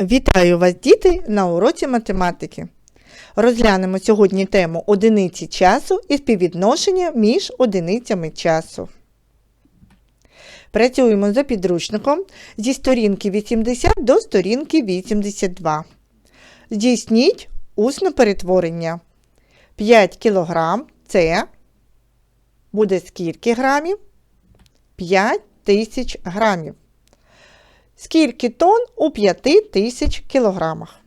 Вітаю вас, діти, на уроці математики. Розглянемо сьогодні тему одиниці часу і співвідношення між одиницями часу. Працюємо за підручником зі сторінки 80 до сторінки 82. Здійсніть усне перетворення. 5 кг це буде скільки грамів? 5 тисяч грамів. Скільки тонн у 5 тисяч кілограмах?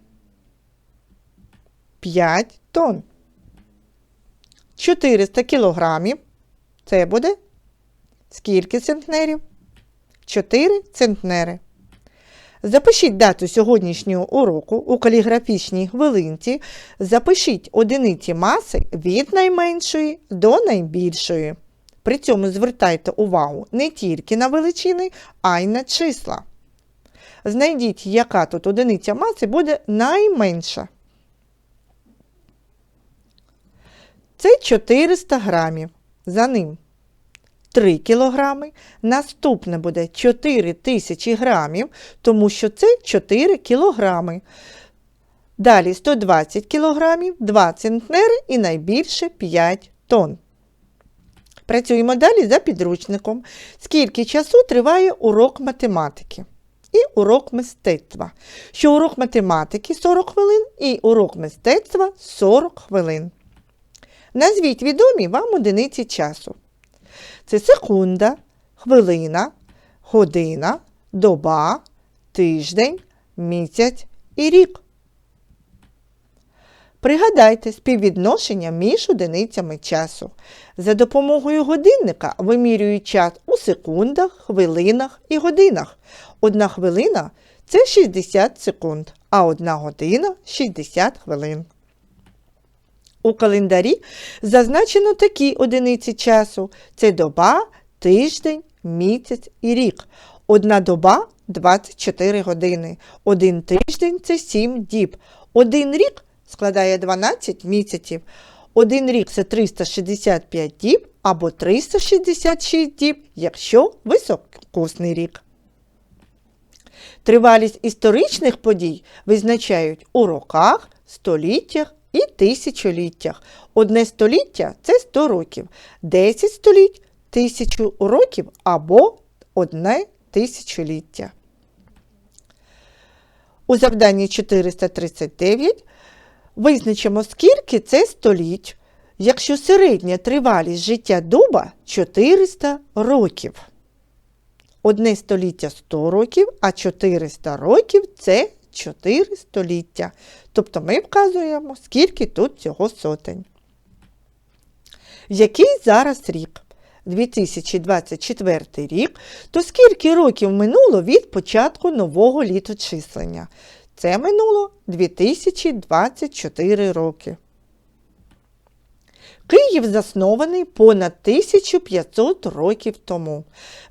5 тонн. 400 кілограмів. Це буде скільки центнерів? 4 центнери. Запишіть дату сьогоднішнього уроку у каліграфічній хвилинці. Запишіть одиниці маси від найменшої до найбільшої. При цьому звертайте увагу не тільки на величини, а й на числа. Знайдіть, яка тут одиниця маси буде найменша. Це 400 грамів. За ним 3 кілограми. Наступне буде 4000 грамів, тому що це 4 кілограми. Далі 120 кілограмів, 2 центнери і найбільше 5 тонн. Працюємо далі за підручником. Скільки часу триває урок математики? І урок мистецтва. Що урок математики 40 хвилин і урок мистецтва 40 хвилин. Назвіть відомі вам одиниці часу. Це секунда, хвилина, година, доба, тиждень, місяць і рік. Пригадайте співвідношення між одиницями часу. За допомогою годинника вимірюють час у секундах, хвилинах і годинах. Одна хвилина це 60 секунд, а одна година 60 хвилин. У календарі зазначено такі одиниці часу: це доба, тиждень, місяць і рік. Одна доба 24 години. Один тиждень це 7 діб. Один рік складає 12 місяців. Один рік це 365 діб або 366 діб, якщо високосний рік. Тривалість історичних подій визначають у роках, століттях і тисячоліттях. Одне століття це 100 років, 10 століть тисячу років або одне тисячоліття. У завданні 439 визначимо, скільки це століть, якщо середня тривалість життя дуба 400 років. Одне століття 100 років, а 400 років це 4 століття. Тобто ми вказуємо, скільки тут цього сотень. Який зараз рік? 2024 рік, то скільки років минуло від початку нового літочислення? Це минуло 2024 роки. Київ заснований понад 1500 років тому.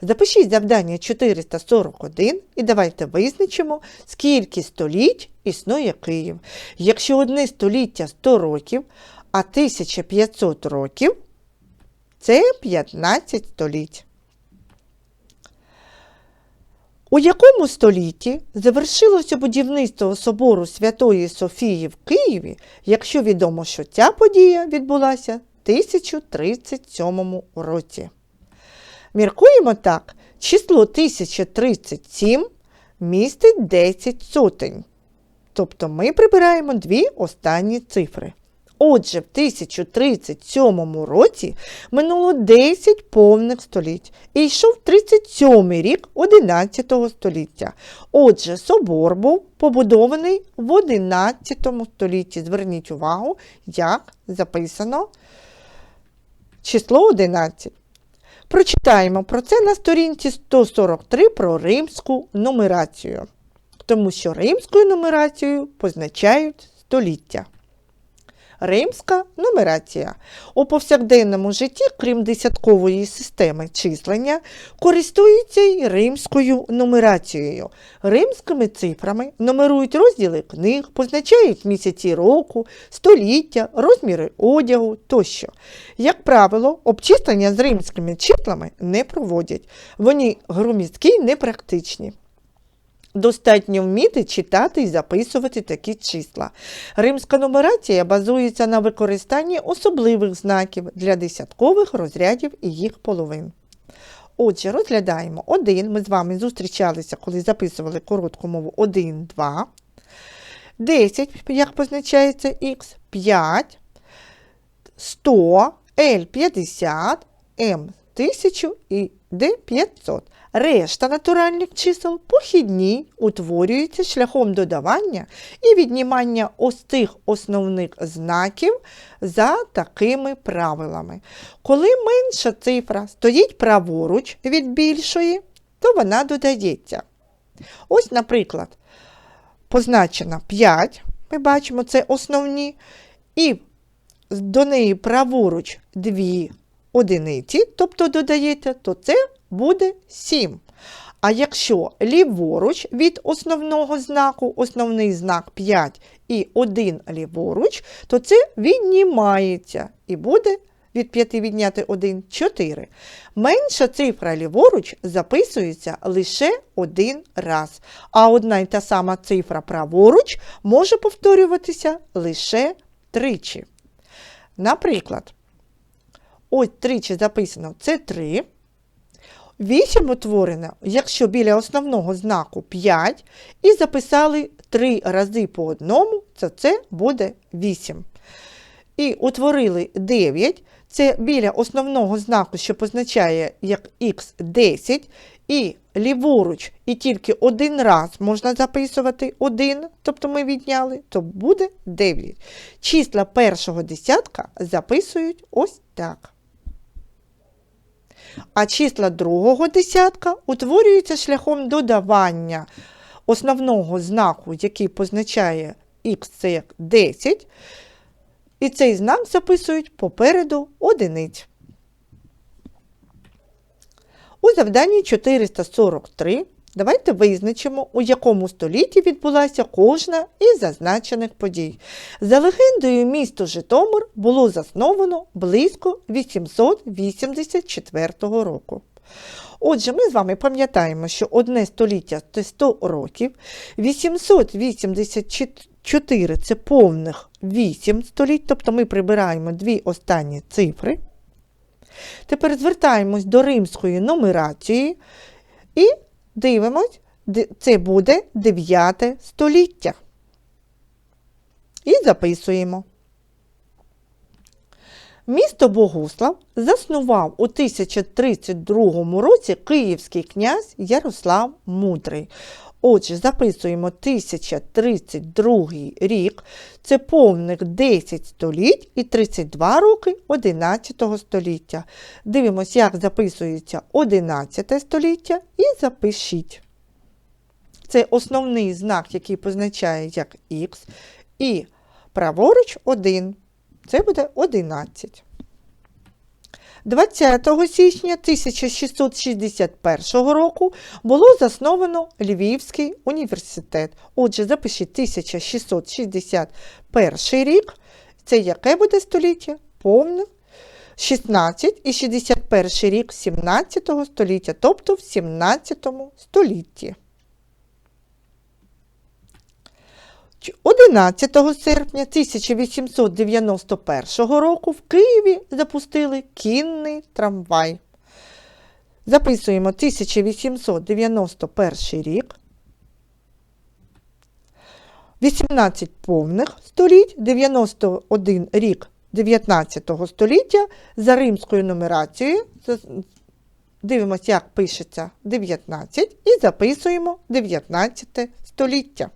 Запишіть завдання 441 і давайте визначимо, скільки століть існує Київ. Якщо одне століття 100 років, а 1500 років це 15 століть. У якому столітті завершилося будівництво собору Святої Софії в Києві, якщо відомо, що ця подія відбулася в 1037 році? Міркуємо так, число 1037 містить 10 сотень. Тобто ми прибираємо дві останні цифри. Отже, в 1037 році минуло 10 повних століть і йшов 37 рік 11 століття. Отже, собор був побудований в 11 столітті. Зверніть увагу, як записано число 11. Прочитаємо про це на сторінці 143 про римську нумерацію, тому що римською нумерацією позначають століття. Римська нумерація. У повсякденному житті, крім десяткової системи числення, користуються й римською нумерацією. Римськими цифрами нумерують розділи книг, позначають місяці року, століття, розміри одягу тощо. Як правило, обчислення з римськими числами не проводять. Вони громіздкі непрактичні. Достатньо вміти читати і записувати такі числа. Римська нумерація базується на використанні особливих знаків для десяткових розрядів і їх половин. Отже, розглядаємо. 1. Ми з вами зустрічалися, коли записували коротку мову. 1, 2. 10, як позначається х, 5, 100, L 50, М 1000 і Д 500. Решта натуральних чисел похідні утворюються шляхом додавання і віднімання ось цих основних знаків за такими правилами. Коли менша цифра стоїть праворуч від більшої, то вона додається. Ось, наприклад, позначена 5, ми бачимо, це основні, і до неї праворуч 2 одиниці, тобто додаєте, то це буде 7. А якщо ліворуч від основного знаку, основний знак 5 і 1 ліворуч, то це віднімається і буде від 5 відняти 1 4. Менша цифра ліворуч записується лише один раз, а одна й та сама цифра праворуч може повторюватися лише тричі. Наприклад, ось тричі записано це 3. 8 утворено, якщо біля основного знаку 5, і записали 3 рази по одному, то це буде 8. І утворили 9, це біля основного знаку, що позначає як х10, і ліворуч, і тільки один раз можна записувати 1, тобто ми відняли, то буде 9. Числа першого десятка записують ось так. А числа другого десятка утворюються шляхом додавання основного знаку, який позначає х це як 10, і цей знак записують попереду одиниць. У завданні 443 давайте визначимо, у якому столітті відбулася кожна із зазначених подій. За легендою, місто Житомир було засновано близько 884 року. Отже, ми з вами пам'ятаємо, що одне століття це 100 років, 884 це повних 8 століть, тобто ми прибираємо дві останні цифри. Тепер звертаємось до римської нумерації і дивимось, це буде 9 століття. І записуємо. Місто Богуслав заснував у 1032 році київський князь Ярослав Мудрий. Отже, записуємо 1032 рік, це повних 10 століть і 32 роки 11 століття. Дивимося, як записується 11 століття, і запишіть. Це основний знак, який позначає як Х, і праворуч 1. Це буде 11. 20 січня 1661 року було засновано Львівський університет. Отже, запишіть 1661 рік. Це яке буде століття? Повне 16 і 61 рік 17 століття, тобто в 17 столітті. 11 серпня 1891 року в Києві запустили кінний трамвай. Записуємо 1891 рік. 18 повних століть, 91 рік 19 століття за римською нумерацією. Дивимося, як пишеться 19 і записуємо 19 століття.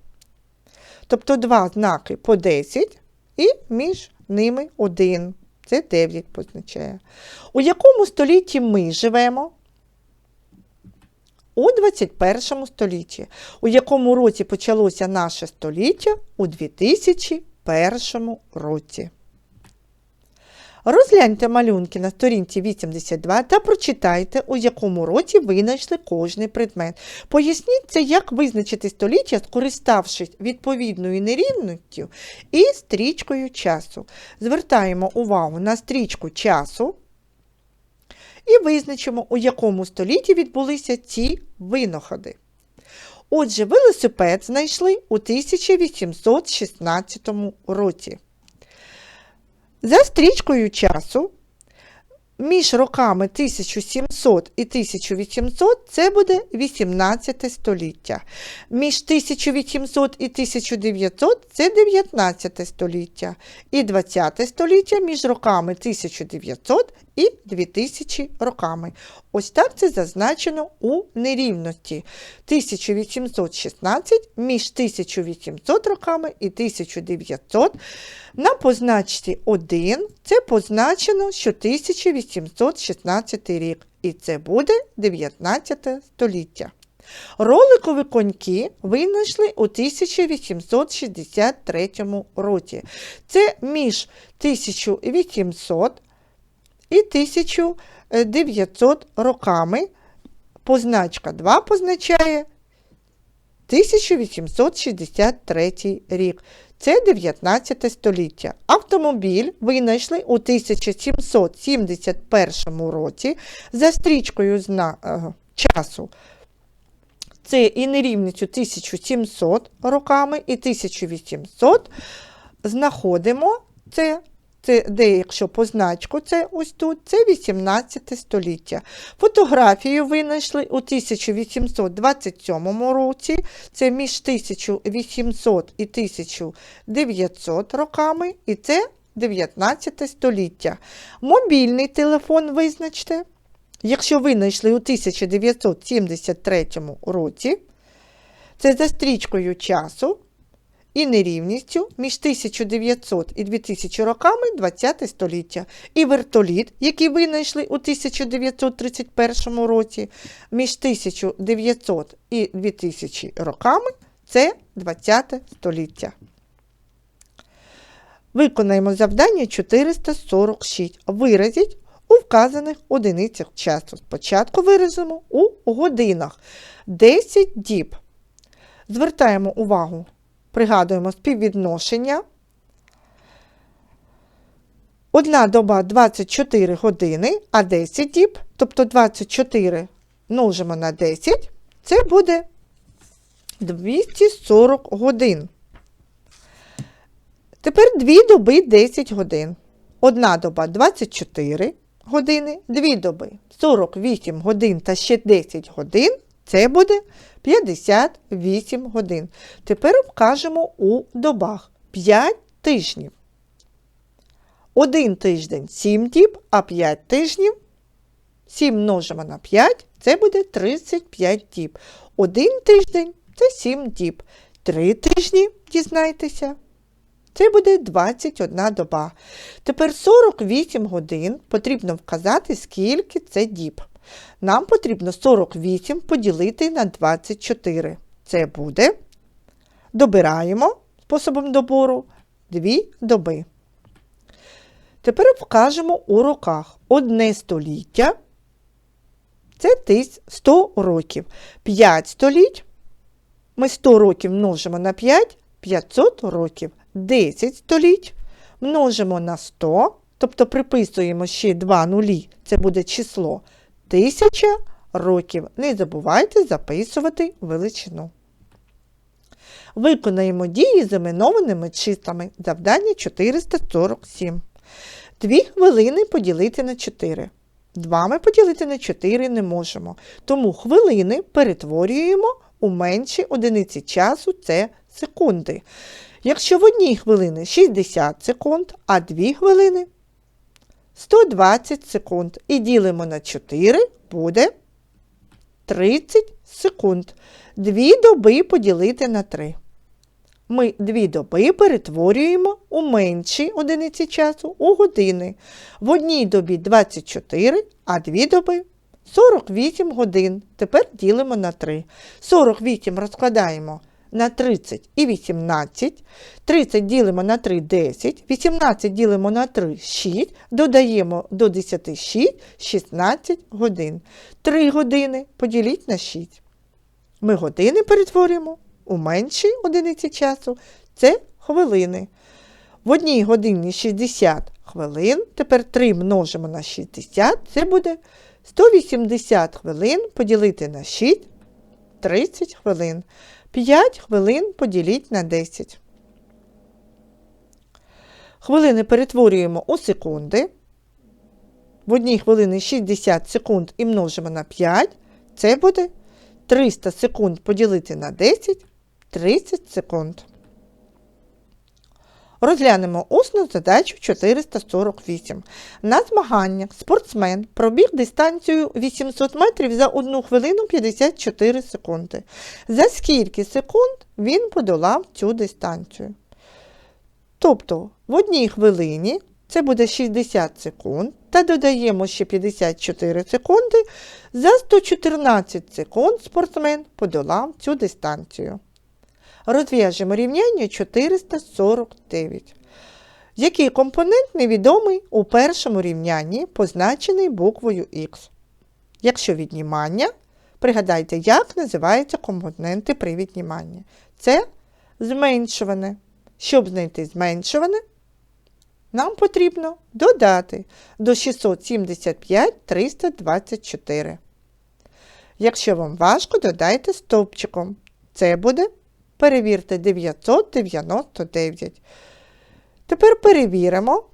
Тобто два знаки по 10 і між ними один. Це 9 позначає. У якому столітті ми живемо? У 21 столітті. У якому році почалося наше століття? У 2001 році. Розгляньте малюнки на сторінці 82 та прочитайте, у якому році винайшли кожний предмет. Поясніть це, як визначити століття, скориставшись відповідною нерівністю і стрічкою часу. Звертаємо увагу на стрічку часу і визначимо, у якому столітті відбулися ці винаходи. Отже, велосипед знайшли у 1816 році. За стрічкою часу між роками 1700 і 1800 це буде 18 століття. Між 1800 і 1900 це 19 століття. І 20 століття між роками 1900 і 2000 роками. Ось так це зазначено у нерівності. 1816 між 1800 роками і 1900. На позначці 1 це позначено, що 1816 рік. І це буде 19 століття. Роликові коньки винайшли у 1863 році. Це між 1800 і 1900 роками. Позначка 2 позначає 1863 рік. Це 19 століття. Автомобіль винайшли у 1771 році за стрічкою зна... е, часу. Це і нерівницю 1700 роками, і 1800 знаходимо це. Це де, якщо позначку, це ось тут, це 18 століття. Фотографію винайшли у 1827 році, це між 1800 і 1900 роками, і це 19 століття. Мобільний телефон визначте. Якщо винайшли у 1973 році, це за стрічкою часу і нерівністю між 1900 і 2000 роками 20 століття. І вертоліт, який винайшли у 1931 році, між 1900 і 2000 роками це 20 століття. Виконаємо завдання 446. Виразіть у вказаних одиницях часу. Спочатку виразимо у годинах 10 діб. Звертаємо увагу, пригадуємо співвідношення. Одна доба 24 години, а 10 діб, тобто 24 множимо на 10, це буде 240 годин. Тепер дві доби 10 годин. Одна доба 24 години, дві доби 48 годин та ще 10 годин. Це буде 58 годин. Тепер вкажемо у добах 5 тижнів. Один тиждень 7 діб, а 5 тижнів 7 множимо на 5, це буде 35 діб. Один тиждень це 7 діб. Три тижні, дізнайтеся, це буде 21 доба. Тепер 48 годин потрібно вказати, скільки це діб. Нам потрібно 48 поділити на 24. Це буде. Добираємо способом добору 2 доби. Тепер вкажемо у роках. Одне століття це 100 років. 5 століть. Ми 100 років множимо на 5 500 років. 10 століть множимо на 100, тобто приписуємо ще 2 нулі, це буде число 1000 років. Не забувайте записувати величину. Виконаємо дії з іменованими числами. Завдання 447. Дві хвилини поділити на 4. Два ми поділити на 4 не можемо. Тому хвилини перетворюємо у менші одиниці часу це секунди. Якщо в одній хвилини 60 секунд, а 2 хвилини 120 секунд. І ділимо на 4 буде 30 секунд. Дві доби поділити на 3. Ми дві доби перетворюємо у менші одиниці часу у години. В одній добі 24, а дві доби 48 годин. Тепер ділимо на 3. 48 розкладаємо на 30 і 18. 30 ділимо на 3 10, 18 ділимо на 3 6, додаємо до 10 6, 16 годин. 3 години поділіть на 6. Ми години перетворюємо у менші одиниці часу. Це хвилини. В одній годині 60 хвилин. Тепер 3 множимо на 60, це буде 180 хвилин поділити на 6. 30 хвилин. 5 хвилин поділіть на 10. Хвилини перетворюємо у секунди. В одній хвилині 60 секунд і множимо на 5. Це буде 300 секунд поділити на 10 30 секунд. Розглянемо усну задачу 448. На змаганнях спортсмен пробіг дистанцію 800 метрів за 1 хвилину 54 секунди. За скільки секунд він подолав цю дистанцію? Тобто в одній хвилині це буде 60 секунд, та додаємо ще 54 секунди. За 114 секунд спортсмен подолав цю дистанцію. Розв'яжемо рівняння 449. Який компонент невідомий у першому рівнянні, позначений буквою Х? Якщо віднімання, пригадайте, як називаються компоненти при відніманні. Це зменшуване. Щоб знайти зменшуване, нам потрібно додати до 675 324. Якщо вам важко, додайте стовпчиком. Це буде, перевірте, 999. Тепер перевіримо.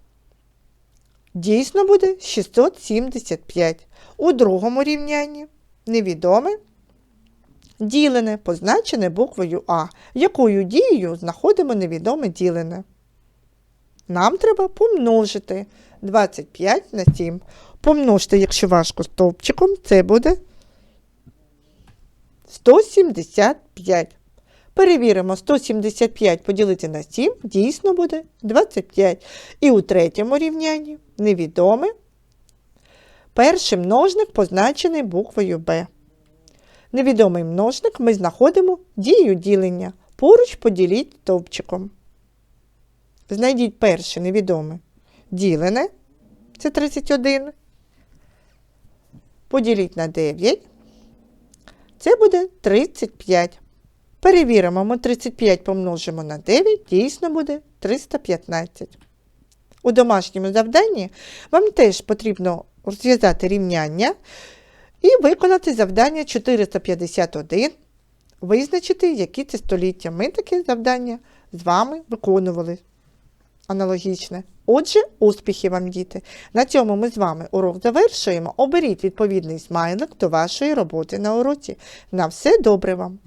Дійсно буде 675. У другому рівнянні невідоме ділене, позначене буквою А. Якою дією знаходимо невідоме ділене? Нам треба помножити 25 на 7. Помножте, якщо важко, стовпчиком, це буде 175. Перевіримо 175 поділити на 7, дійсно буде 25. І у третьому рівнянні невідоме. Перший множник позначений буквою Б. Невідомий множник ми знаходимо дію ділення. Поруч поділіть стовпчиком. Знайдіть перше невідоме ділене, це 31. Поділіть на 9. Це буде 35. Перевіримо, ми 35 помножимо на 9, дійсно буде 315. У домашньому завданні вам теж потрібно розв'язати рівняння і виконати завдання 451, визначити, які це століття. Ми таке завдання з вами виконували аналогічне. Отже, успіхів вам, діти! На цьому ми з вами урок завершуємо. Оберіть відповідний смайлик до вашої роботи на уроці. На все добре вам!